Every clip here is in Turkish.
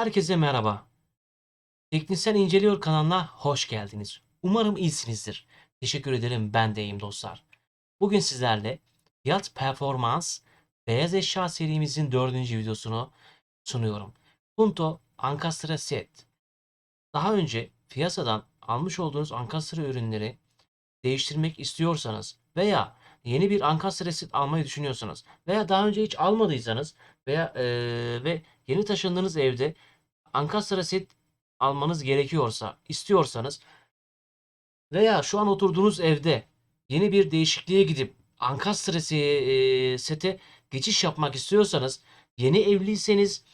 Herkese merhaba. Teknisyen İnceliyor kanalına hoş geldiniz. Umarım iyisinizdir. Teşekkür ederim ben de iyiyim dostlar. Bugün sizlerle fiyat performans beyaz eşya serimizin dördüncü videosunu sunuyorum. Punto Ankastre Set. Daha önce piyasadan almış olduğunuz Ankastre ürünleri değiştirmek istiyorsanız veya yeni bir Ankastre Set almayı düşünüyorsanız veya daha önce hiç almadıysanız veya eee, ve yeni taşındığınız evde Ankastre set almanız gerekiyorsa, istiyorsanız veya şu an oturduğunuz evde yeni bir değişikliğe gidip Ankastre se- eee, sete geçiş yapmak istiyorsanız, yeni evliyseniz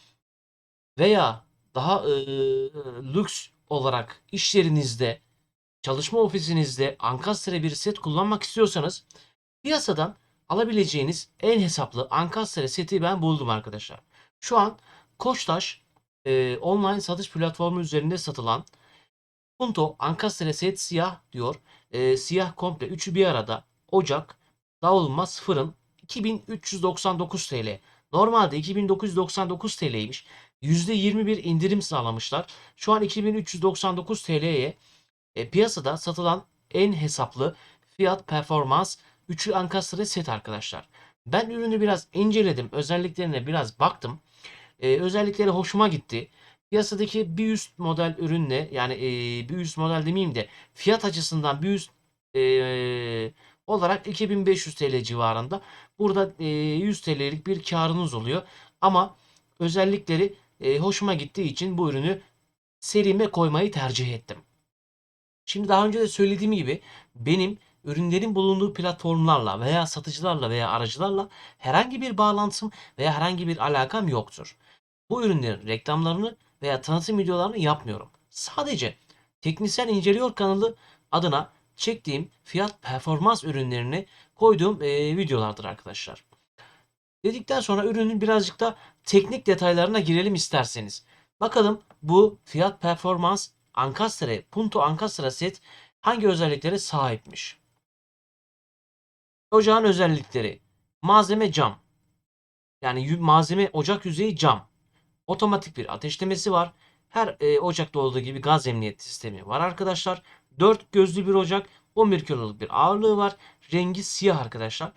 veya daha eee, lüks olarak iş yerinizde, çalışma ofisinizde Ankastre bir set kullanmak istiyorsanız piyasadan alabileceğiniz en hesaplı Ankastre seti ben buldum arkadaşlar. Şu an Koçtaş e, online satış platformu üzerinde satılan Punto Ankastre set siyah diyor. E, siyah komple üçü bir arada. Ocak, davulmaz fırın 2399 TL. Normalde 2999 TL'ymiş. %21 indirim sağlamışlar. Şu an 2399 TL'ye e, piyasada satılan en hesaplı fiyat performans üçlü Ankastre set arkadaşlar. Ben ürünü biraz inceledim. Özelliklerine biraz baktım. E, özellikleri hoşuma gitti. Piyasadaki bir üst model ürünle yani e, bir üst model demeyeyim de fiyat açısından bir üst e, olarak 2500 TL civarında. Burada e, 100 TL'lik bir karınız oluyor. Ama özellikleri e, hoşuma gittiği için bu ürünü serime koymayı tercih ettim. Şimdi daha önce de söylediğim gibi benim ürünlerin bulunduğu platformlarla veya satıcılarla veya aracılarla herhangi bir bağlantım veya herhangi bir alakam yoktur. Bu ürünlerin reklamlarını veya tanıtım videolarını yapmıyorum. Sadece Teknisyen İnceliyor kanalı adına çektiğim fiyat performans ürünlerini koyduğum e, videolardır arkadaşlar. Dedikten sonra ürünün birazcık da teknik detaylarına girelim isterseniz. Bakalım bu fiyat performans Ankastre, Punto Ankastre set hangi özelliklere sahipmiş? Ocağın özellikleri. Malzeme cam. Yani malzeme ocak yüzeyi cam. Otomatik bir ateşlemesi var. Her e, ocakta olduğu gibi gaz emniyet sistemi var arkadaşlar. 4 gözlü bir ocak. 11 kiloluk bir ağırlığı var. Rengi siyah arkadaşlar.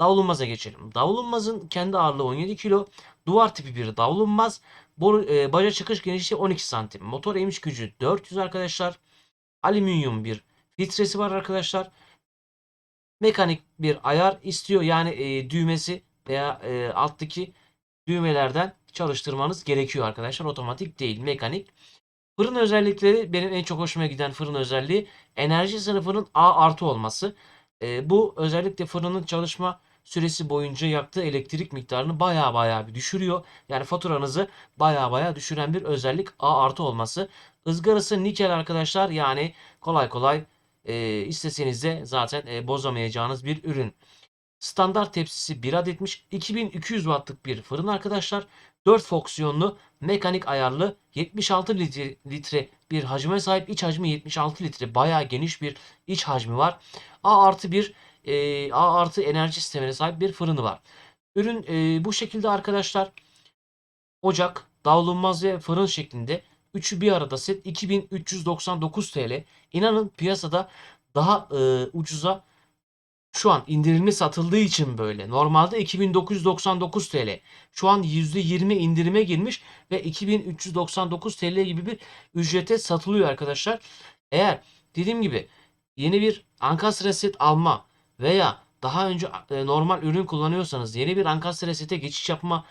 Davlumbaz'a geçelim. Davlumbaz'ın kendi ağırlığı 17 kilo. Duvar tipi bir davlumbaz. Boru, e, baca çıkış genişliği 12 santim. Motor emiş gücü 400 arkadaşlar. Alüminyum bir filtresi var arkadaşlar. Mekanik bir ayar istiyor. Yani e, düğmesi veya e, alttaki düğmelerden çalıştırmanız gerekiyor arkadaşlar. Otomatik değil, mekanik. Fırın özellikleri benim en çok hoşuma giden fırın özelliği enerji sınıfının A artı olması. E, bu özellikle fırının çalışma süresi boyunca yaktığı elektrik miktarını baya baya bir düşürüyor. Yani faturanızı baya baya düşüren bir özellik A artı olması. Izgarası nikel arkadaşlar yani kolay kolay e, isteseniz de zaten e, bozamayacağınız bir ürün. Standart tepsisi 1 adetmiş. 2200 wattlık bir fırın arkadaşlar. 4 fonksiyonlu mekanik ayarlı 76 litre, litre bir hacme sahip. İç hacmi 76 litre. Bayağı geniş bir iç hacmi var. A artı bir e, A artı enerji sistemine sahip bir fırını var. Ürün e, bu şekilde arkadaşlar. Ocak, davlumbaz ve fırın şeklinde. Üçü bir arada set 2399 TL. İnanın piyasada daha e, ucuza şu an indirimli satıldığı için böyle. Normalde 2999 TL. Şu an %20 indirime girmiş ve 2399 TL gibi bir ücrete satılıyor arkadaşlar. Eğer dediğim gibi yeni bir Ankastre set alma veya daha önce e, normal ürün kullanıyorsanız yeni bir Ankastre sete geçiş yapma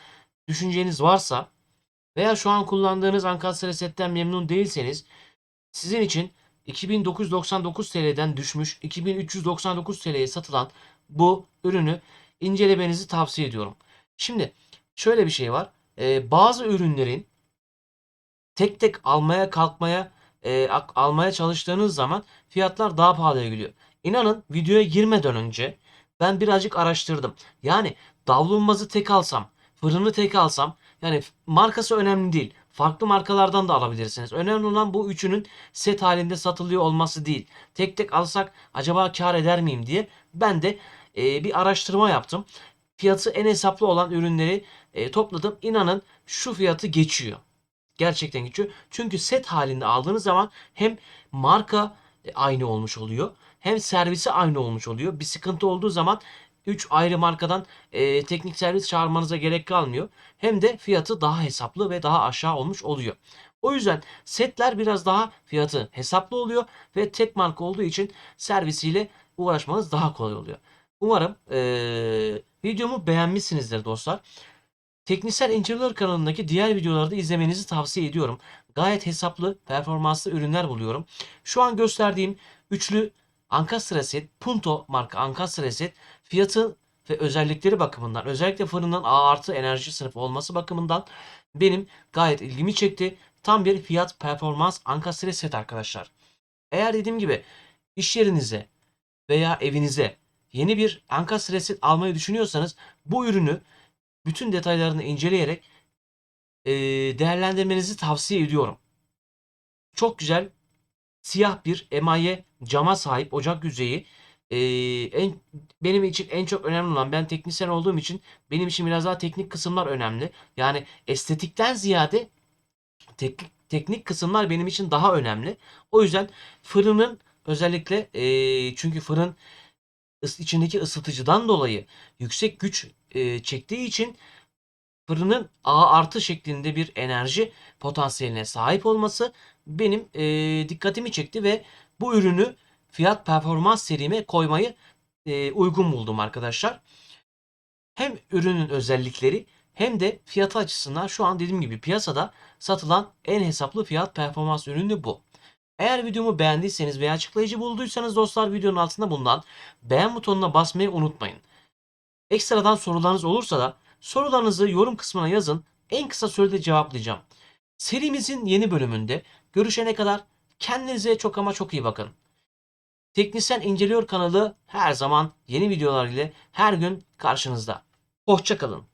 düşünceniz varsa veya şu an kullandığınız Ankastre setten memnun değilseniz sizin için 2999 TL'den düşmüş 2399 TL'ye satılan bu ürünü incelemenizi tavsiye ediyorum. Şimdi şöyle bir şey var. Ee, bazı ürünlerin tek tek almaya kalkmaya e, almaya çalıştığınız zaman fiyatlar daha pahalıya geliyor. İnanın videoya girmeden önce ben birazcık araştırdım. Yani davlumbazı tek alsam, fırını tek alsam yani markası önemli değil. Farklı markalardan da alabilirsiniz. Önemli olan bu üçünün set halinde satılıyor olması değil. Tek tek alsak acaba kar eder miyim diye ben de e, bir araştırma yaptım. Fiyatı en hesaplı olan ürünleri e, topladım. İnanın şu fiyatı geçiyor. Gerçekten geçiyor. Çünkü set halinde aldığınız zaman hem marka e, aynı olmuş oluyor. Hem servisi aynı olmuş oluyor. Bir sıkıntı olduğu zaman 3 ayrı markadan e, teknik servis çağırmanıza gerek kalmıyor. Hem de fiyatı daha hesaplı ve daha aşağı olmuş oluyor. O yüzden setler biraz daha fiyatı hesaplı oluyor ve tek marka olduğu için servisiyle uğraşmanız daha kolay oluyor. Umarım e, videomu beğenmişsinizdir dostlar. Teknisel İnceleler kanalındaki diğer videoları da izlemenizi tavsiye ediyorum. Gayet hesaplı, performanslı ürünler buluyorum. Şu an gösterdiğim üçlü Ankastre set, Punto marka Ankastre set fiyatı ve özellikleri bakımından özellikle fırının A artı enerji sınıfı olması bakımından benim gayet ilgimi çekti. Tam bir fiyat performans Ankastre set arkadaşlar. Eğer dediğim gibi iş yerinize veya evinize yeni bir Ankastre set almayı düşünüyorsanız bu ürünü bütün detaylarını inceleyerek eee, değerlendirmenizi tavsiye ediyorum. Çok güzel siyah bir emaye cama sahip ocak yüzeyi. Eee, en benim için en çok önemli olan ben teknisyen olduğum için benim için biraz daha teknik kısımlar önemli. Yani estetikten ziyade teknik teknik kısımlar benim için daha önemli. O yüzden fırının özellikle eee, çünkü fırın içindeki ısıtıcıdan dolayı yüksek güç eee, çektiği için fırının A artı şeklinde bir enerji potansiyeline sahip olması benim eee, dikkatimi çekti ve bu ürünü fiyat performans serime koymayı eee, uygun buldum arkadaşlar. Hem ürünün özellikleri hem de fiyatı açısından şu an dediğim gibi piyasada satılan en hesaplı fiyat performans ürünü bu. Eğer videomu beğendiyseniz veya açıklayıcı bulduysanız dostlar videonun altında bulunan beğen butonuna basmayı unutmayın. Ekstradan sorularınız olursa da sorularınızı yorum kısmına yazın. En kısa sürede cevaplayacağım. Serimizin yeni bölümünde görüşene kadar kendinize çok ama çok iyi bakın. Teknisyen İnceliyor kanalı her zaman yeni videolar ile her gün karşınızda. Hoşçakalın.